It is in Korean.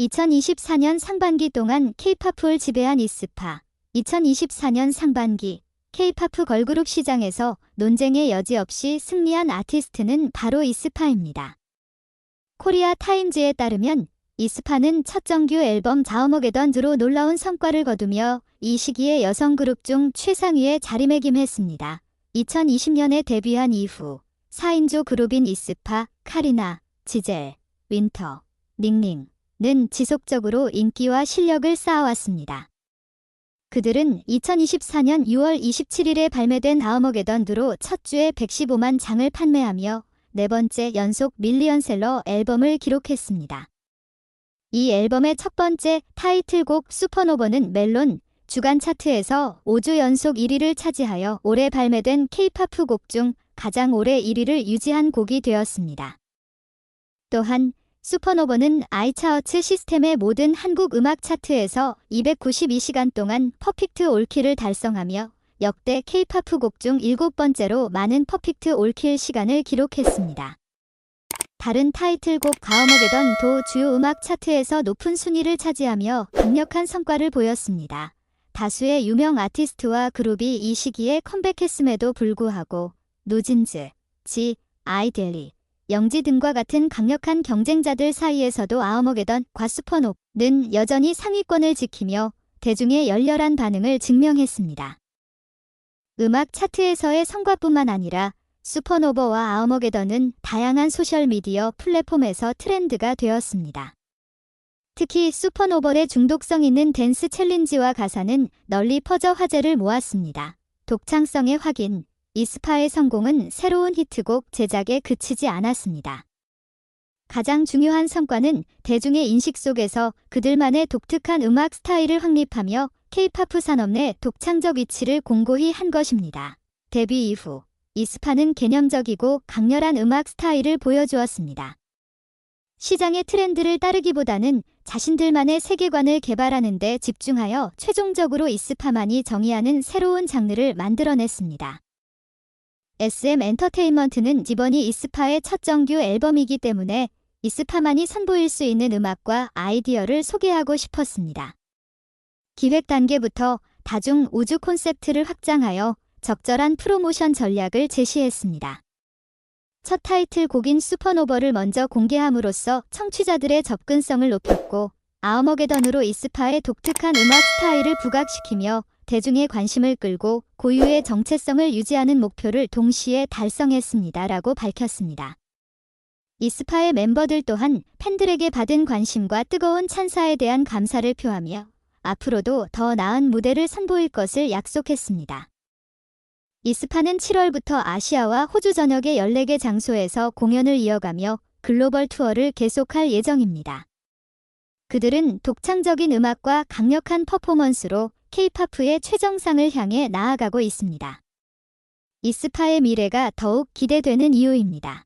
2024년 상반기 동안 K-팝을 지배한 이스파. 2024년 상반기 K-팝 걸그룹 시장에서 논쟁의 여지 없이 승리한 아티스트는 바로 이스파입니다. 코리아 타임즈에 따르면 이스파는 첫 정규 앨범 자어머게던으로 놀라운 성과를 거두며 이 시기에 여성 그룹 중 최상위에 자리매김했습니다. 2020년에 데뷔한 이후 4인조 그룹인 이스파, 카리나, 지젤, 윈터, 닝닝, 는 지속적으로 인기와 실력을 쌓아왔습니다. 그들은 2024년 6월 27일에 발매된 아우머게던으로 첫 주에 115만 장을 판매하며 네 번째 연속 밀리언셀러 앨범을 기록했습니다. 이 앨범의 첫 번째 타이틀곡 슈퍼노버는 멜론 주간 차트에서 5주 연속 1위를 차지하여 올해 발매된 K-팝 곡 중 가장 오래 1위를 유지한 곡이 되었습니다. 또한 슈퍼노버는 아이차어츠 시스템의 모든 한국 음악 차트에서 292시간 동안 퍼펙트 올킬을 달성하며 역대 K-팝 곡중 일곱 번째로 많은 퍼펙트 올킬 시간을 기록했습니다. 다른 타이틀곡 가어머게던도 주요 음악 차트에서 높은 순위를 차지하며 강력한 성과를 보였습니다. 다수의 유명 아티스트와 그룹이 이 시기에 컴백했음에도 불구하고 노진즈, 지, 아이델리, 영지 등과 같은 강력한 경쟁자들 사이에서도 아우머게던과 슈퍼노는 여전히 상위권을 지키며 대중의 열렬한 반응을 증명했습니다. 음악 차트에서의 성과뿐만 아니라 슈퍼노버와 아우머게던은 다양한 소셜미디어 플랫폼에서 트렌드가 되었습니다. 특히 슈퍼노버의 중독성 있는 댄스 챌린지와 가사는 널리 퍼져 화제를 모았습니다. 독창성의 확인, 이스파의 성공은 새로운 히트곡 제작에 그치지 않았습니다. 가장 중요한 성과는 대중의 인식 속에서 그들만의 독특한 음악 스타일을 확립하며 K-팝 산업 내 독창적 위치를 공고히 한 것입니다. 데뷔 이후 이스파는 개념적이고 강렬한 음악 스타일을 보여주었습니다. 시장의 트렌드를 따르기보다는 자신들만의 세계관을 개발하는 데 집중하여 최종적으로 이스파만이 정의하는 새로운 장르를 만들어냈습니다. SM 엔터테인먼트는 이번이 이스파의 첫 정규 앨범이기 때문에 이스파만이 선보일 수 있는 음악과 아이디어를 소개하고 싶었습니다. 기획 단계부터 다중 우주 콘셉트를 확장하여 적절한 프로모션 전략을 제시했습니다. 첫 타이틀 곡인 슈퍼노버를 먼저 공개함으로써 청취자들의 접근성을 높였고 아우머게던으로 이스파의 독특한 음악 스타일을 부각시키며 대중의 관심을 끌고 고유의 정체성을 유지하는 목표를 동시에 달성했습니다 라고 밝혔습니다. 이스파의 멤버들 또한 팬들에게 받은 관심과 뜨거운 찬사에 대한 감사를 표하며 앞으로도 더 나은 무대를 선보일 것을 약속했습니다. 이스파는 7월부터 아시아와 호주 전역의 14개 장소에서 공연을 이어가며 글로벌 투어를 계속할 예정입니다. 그들은 독창적인 음악과 강력한 퍼포먼스로 K-팝의 최정상을 향해 나아가고 있습니다. 이스파의 미래가 더욱 기대되는 이유입니다.